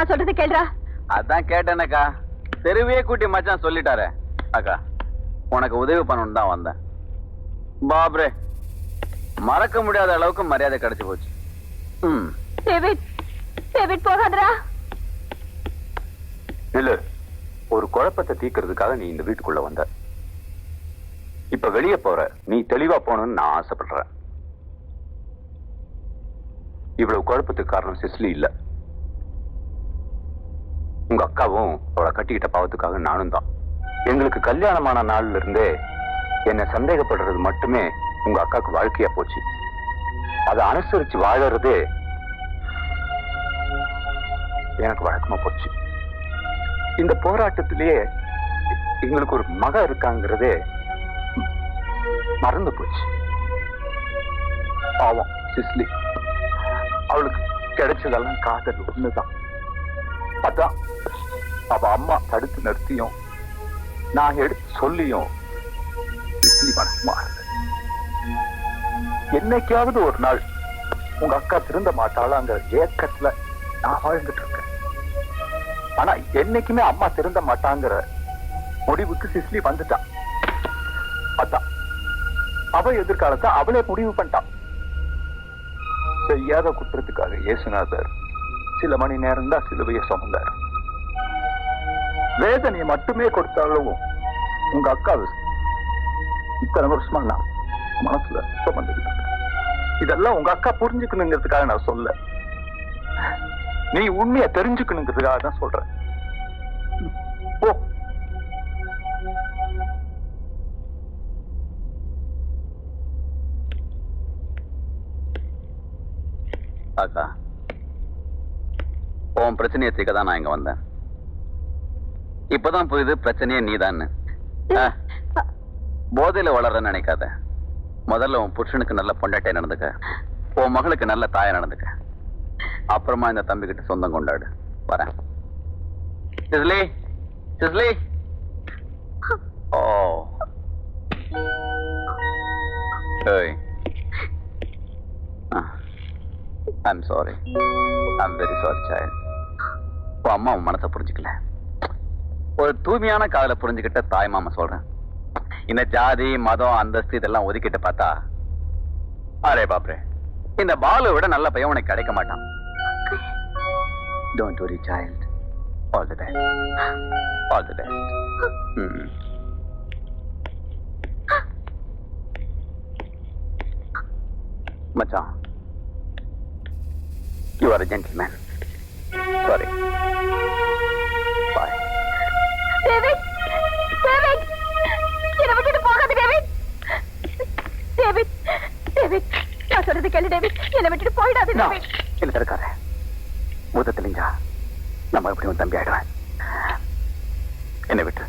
நான் சொல்றதை கேளுடா அதான் கேட்டேனக்கா. தெருவே கூட்டி மச்சான் சொல்லிட்டாரே. அக்கா உனக்கு உதவி பண்ணணும்னு தான் வந்தேன். பாப்ரே மறக்க முடியாத அளவுக்கு மரியாதை கிடைச்சு போச்சு. ம். டேவிட் டேவிட் போகாதடா. இல்ல ஒரு குழப்பத்தை தீர்க்கறதுக்காக நீ இந்த வீட்டுக்குள்ள வந்த. இப்ப வெளியே போற நீ தெளிவா போகணும்னு நான் ஆசைப்படுறேன். இவ்வளவு குழப்பத்துக்கு காரணம் சிஸ்லி இல்ல. உங்க அக்காவும் அவளை கட்டிக்கிட்ட பாவத்துக்காக நானும் தான். எங்களுக்கு கல்யாணமான நாள்ல இருந்தே என்னை சந்தேகப்படுறது மட்டுமே உங்க அக்காவுக்கு வாழ்க்கையா போச்சு. அதை அனுசரிச்சு வாழறதே எனக்கு வழக்கமா போச்சு. இந்த போராட்டத்திலேயே எங்களுக்கு ஒரு மக இருக்காங்கிறதே மறந்து போச்சு. பாவம் சிஸ்லி. அவளுக்கு கிடைச்சதெல்லாம் காதல் ஒண்ணுதான். அதான். அவ அம்மா தடுத்து நிறுத்தியும் நான் எடுத்து சொல்லியும் சிஸ்லி மனசுமா என்னைக்காவது ஒரு நாள் உங்க அக்கா திருந்த மாட்டாளாங்கிற ஏக்கத்துல நான் வாழ்ந்துட்டு இருக்கேன். ஆனா என்னைக்குமே அம்மா திருந்த மாட்டாங்கிற முடிவுக்கு சிஸ்லி வந்துட்டான் அதான். அவ எதிர்காலத்தை அவளே முடிவு பண்ணிட்டான் செய்யாத குற்றத்துக்காக இயேசுநாதர் சில மணி நேரம் தான் சிலுவையை சுமந்தார். வேதனையை மட்டுமே கொடுத்தாலும் உங்க அக்கா இத்தனை வருஷமா நான் மனசுல சுமந்துக்கிட்டு இதெல்லாம் உங்க அக்கா புரிஞ்சுக்கணுங்கிறதுக்காக நான் சொல்ல. நீ உண்மைய தெரிஞ்சுக்கணுங்கிறதுக்காக தான் சொல்றேன். போ. அக்கா. உன் பிரச்சனையை தீர்க்க தான் நான் இங்க வந்தேன். இப்பதான் புரியுது பிரச்சனையே நீதான்னு. போதையில வளர்றன்னு நினைக்காத. முதல்ல உன் புருஷனுக்கு நல்ல பொண்டாட்டை நடந்துக்க. உன் மகளுக்கு நல்ல தாயா நடந்துக்க. அப்புறமா இந்த தம்பி கிட்ட சொந்தம் கொண்டாடு. வரேன். சிஸ்லி சிஸ்லி. ஓ. ஏய். I'm sorry I'm very sorry child உன் அம்மா உன் மனசை புரிஞ்சுக்கல. ஒரு தூய்மையான காதலை புரிஞ்சுக்கிட்ட தாய் மாமா சொல்றேன். இந்த ஜாதி மதம் அந்தஸ்து இதெல்லாம் ஒதுக்கிட்டு பார்த்தா அரே பாப்ரே இந்த பாலு விட நல்ல பையன் உனக்கு கிடைக்க மாட்டான். Don't worry child all the best all the best மச்சான் you are gentleman sorry David. நான் சொல்றது கேளு டேவிட். என்னை விட்டுட்டு போயிடாத இல்ல இருக்காரு மூத்த தெளிஞ்சா நம்ம எப்படி உன் தம்பி ஆயிடுவேன். என்னை விட்டு.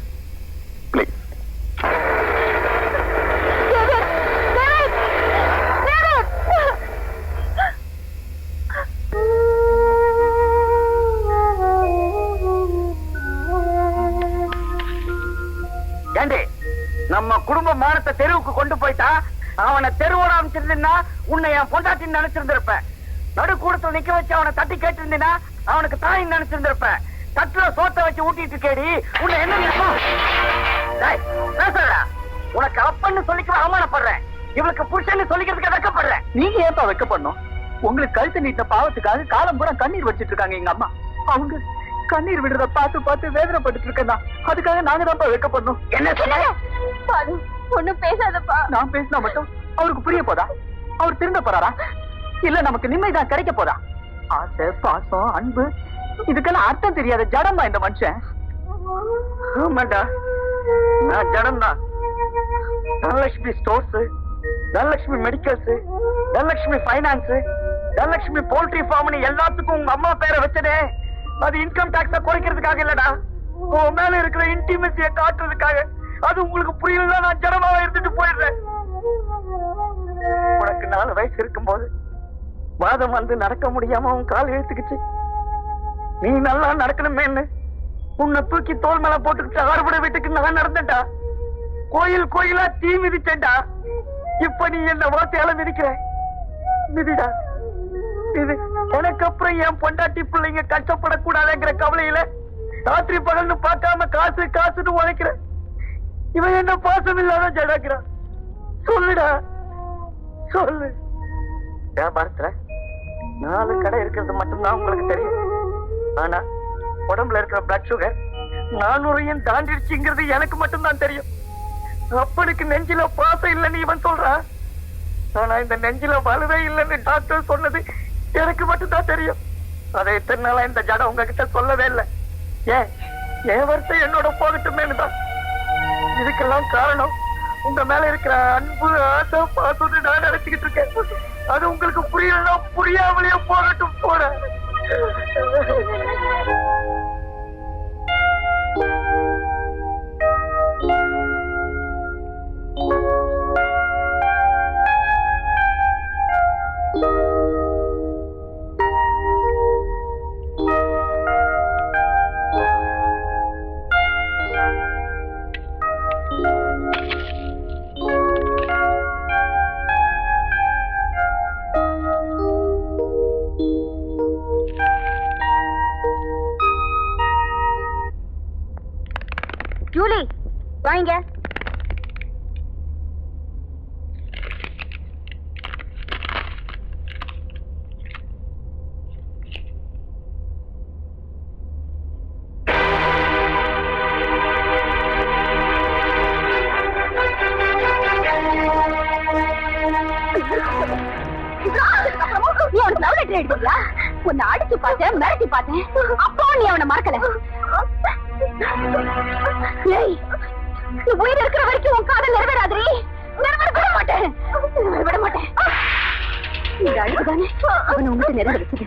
என் பொண்டாட்டின்னு நினைச்சிருந்திருப்பேன் நடு கூடத்துல நிக்க வச்சு அவனை தட்டி கேட்டிருந்தீனா அவனுக்கு தாயின்னு நினைச்சிருந்திருப்பேன் தட்டுல சோத்தை வச்சு ஊட்டிட்டு கேடி உன்னை என்ன பேசுறா உனக்கு அப்பன்னு சொல்லிக்க அவமானப்படுறேன். இவளுக்கு புருஷன்னு சொல்லிக்கிறதுக்கு வெக்கப்படுறேன். நீங்க ஏப்பா வைக்க பண்ணோம் உங்களுக்கு கழுத்து நீட்ட பாவத்துக்காக காலம் பூரா கண்ணீர் வச்சிட்டு இருக்காங்க எங்க அம்மா. அவங்க கண்ணீர் விடுறத பார்த்து பார்த்து வேதனைப்பட்டு இருக்கேன் அதுக்காக நாங்க தான் வைக்க பண்ணோம் என்ன சொன்ன? பாலு ஒண்ணும் பேசாதப்பா. நான் பேசினா மட்டும் அவருக்கு புரிய போதா? அவர் திருந்த போறாரா? இல்ல நமக்கு நிம்மதிதான் கிடைக்க போதா? ஆசை பாசம் அன்பு இதுக்கெல்லாம் அர்த்தம் தெரியாத ஜடமா இந்த மனுஷன். ஆமாண்டா நான் ஜடம் தான் Dhanalakshmi stores Dhanalakshmi medicals Dhanalakshmi finance Dhanalakshmi poultry ஃபார்ம்னு எல்லாத்துக்கும் உங்க அம்மா பேரை வச்சதே. அது இன்கம் டாக்ஸ குறைக்கிறதுக்காக இல்லடா. உன் மேல இருக்கிற இன்டிமசிய காட்டுறதுக்காக. அது உங்களுக்கு புரியல நான் ஜடமாவா இருந்துட்டு போயிடுறேன். உனக்கு நாலு வயசு இருக்கும்போது வாதம் வந்து நடக்க முடியாம உன் கால் இழுத்துக்கிச்சு. நீ நல்லா நடக்கணுமேன்னு உன்னை தூக்கி தோல் மேல போட்டுக்கிட்டு ஆறுபட வீட்டுக்கு நான் நடந்தேன்டா. கோயில் கோயிலா தீ மிதிச்சேன்டா. இப்ப நீ என்ன வார்த்தையால மிதிக்கிற? மிதிடா. மிதி. எனக்கு அப்புறம் என் பொண்டாட்டி பிள்ளைங்க கஷ்டப்படக்கூடாதுங்கிற கவலையில ராத்திரி பகல்னு பார்க்காம காசு காசுன்னு உழைக்கிறேன் இவன் என்ன பாசம் இல்லாத ஜடாக்கிறான். சொல்லுடா. சொல்லு. வியாபாரத்துல நாலு கடை இருக்கிறது மட்டும்தான் உங்களுக்கு தெரியும். ஆனா உடம்புல இருக்கிற பிளட் சுகர் நானூறையும் தாண்டிடுச்சுங்கிறது எனக்கு மட்டும்தான் தெரியும். அப்பனுக்கு நெஞ்சில பாசம் இல்லைன்னு இவன் சொல்றான் ஆனா இந்த நெஞ்சில வலுவே இல்லைன்னு டாக்டர் சொன்னது எனக்கு மட்டும்தான் தெரியும். அதை இத்தனை நாளா இந்த ஜடம் உங்ககிட்ட சொல்லவே இல்லை. ஏன்? என் வருஷம் என்னோட போகட்டுமேனு தான். இதுக்கெல்லாம் காரணம் உங்க மேல இருக்கிற அன்பு ஆசை பாசம்னு நான் நினைச்சுக்கிட்டு இருக்கேன். அது உங்களுக்கு புரியலன்னா புரியாமலேயே போகட்டும் போட வாங்க. உன்னை அடிச்சு பார்த்தேன் மிரட்டி பார்த்தேன். அப்போ நீ அவனை மறக்கல. ஏய், நீ உயிர் இருக்கிற வரைக்கும் உன் காதல் நிறைவேறாதே நிறைவேற விட மாட்டேன். நிறைவேற விட மாட்டேன். இந்த அழகுதானே? அவனை உங்ககிட்ட நிறைவேற வச்சது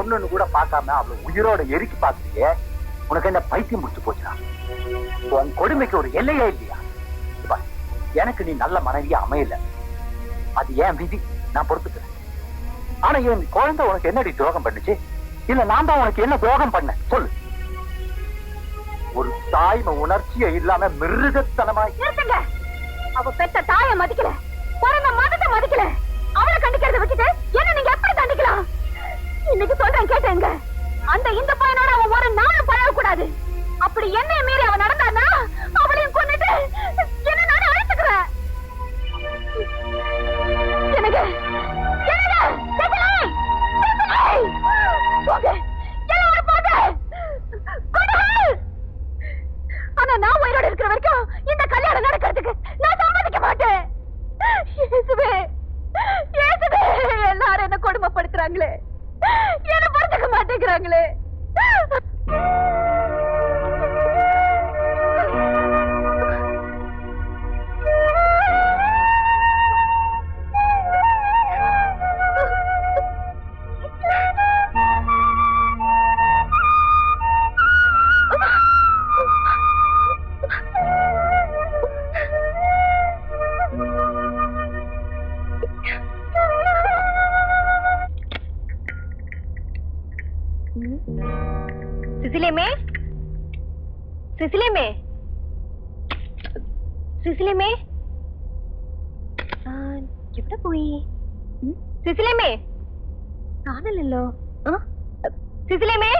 பொண்ணுன்னு கூட பார்க்காம அவளை உயிரோட எரிக்கி பார்த்துட்டியே உனக்கு என்ன பைத்தியம் முடிச்சு போச்சுடா? உன் கொடுமைக்கு ஒரு எல்லையே இல்லையா? எனக்கு நீ நல்ல மனைவியா அமையல. அது ஏன் விதி? நான் பொறுத்துக்கிறேன். ஆனா என் குழந்தை உனக்கு என்னடி துரோகம் பண்ணுச்சு? இல்ல நான் தான் உனக்கு என்ன துரோகம் பண்ண சொல்லு. ஒரு தாய்மை உணர்ச்சியே இல்லாம மிருகத்தனமாய் நிறுத்துங்க. அவ பெத்த தாய மதிக்கல. பிறந்த மதத்தை மதிக்கல. அவளை கண்டிக்கிறத விட்டுட்டு இன்னைக்கு சொல்றேன் கேட்டேங்க அந்த இந்த பையனோட அவன் ஒரு பரவ கூடாது. அப்படி என்னைய மீறி அவன் நடந்தானா அவளையும் கொண்டுட்டு என்ன நான் அழைச்சுக்கிறேன் எனக்கு సిసిలేమే సిసిలేమే సిసిలేమే ఎప్పుడ పోయి? సిసిలేమే కానలేలో. సిసిలేమే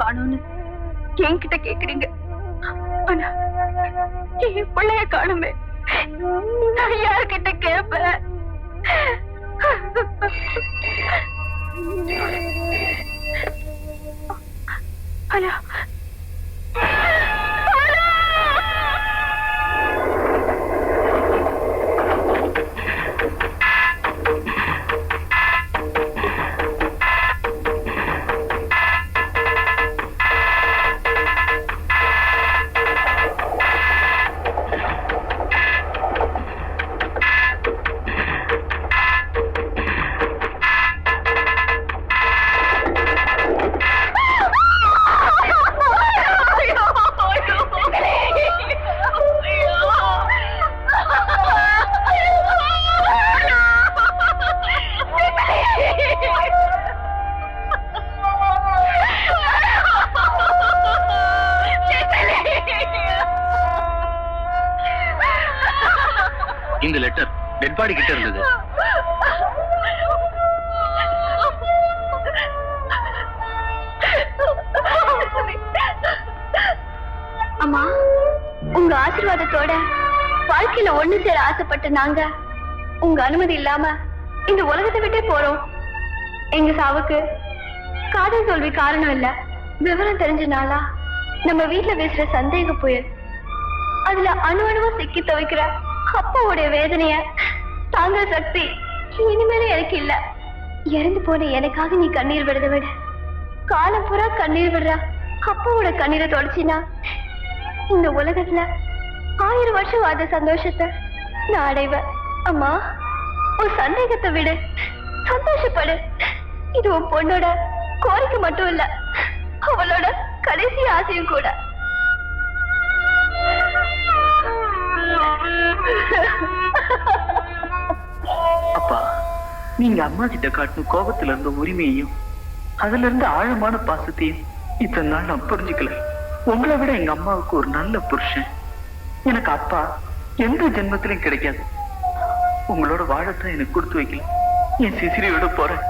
காணும்னு என்கிட்ட கேக்குறீங்க. ஆனா என் பிள்ளைய காணுமே. நான் யார்கிட்ட கேப்ப ஹலோ அம்மா உங்க ஆசீர்வாதத்தோட வாழ்க்கையில ஒண்ணு சேர ஆசைப்பட்ட நாங்க உங்க அனுமதி இல்லாம இந்த உலகத்தை விட்டே போறோம். எங்க சாவுக்கு காதல் தோல்வி காரணம் இல்ல விவரம் தெரிஞ்ச நாளா நம்ம வீட்ல பேசுற சந்தேக புயல் அதுல அணு அணுவா சிக்கி துவைக்கிற அப்பாவுடைய வேதனைய தாங்குற சக்தி இனிமேல எனக்கு இல்ல. இறந்து போன எனக்காக நீ கண்ணீர் விடுறத விட காலம் பூரா கண்ணீர் விடுற அப்பாவோட கண்ணீரை தொடச்சினா இந்த உலகத்துல ஆயிரம் வருஷம் வாத சந்தோஷத்தை நான் அடைவேன். அம்மா உன் சந்தேகத்தை விடு. சந்தோஷப்படு. இது உன் பொண்ணோட கோரிக்கை மட்டும் இல்ல அவளோட கடைசி ஆசையும் கூட. அப்பா நீங்க அம்மா கிட்ட காட்டின கோபத்துல இருந்த உரிமையையும் அதுல இருந்து ஆழமான பாசத்தையும் இத்தனை நாள் நான் புரிஞ்சுக்கல. உங்களை விட எங்க அம்மாவுக்கு ஒரு நல்ல புருஷன். எனக்கு அப்பா எந்த ஜென்மத்திலையும் கிடைக்காது. உங்களோட வாழத்தான் எனக்கு கொடுத்து வைக்கல. என் சிசிரியோட போறேன்.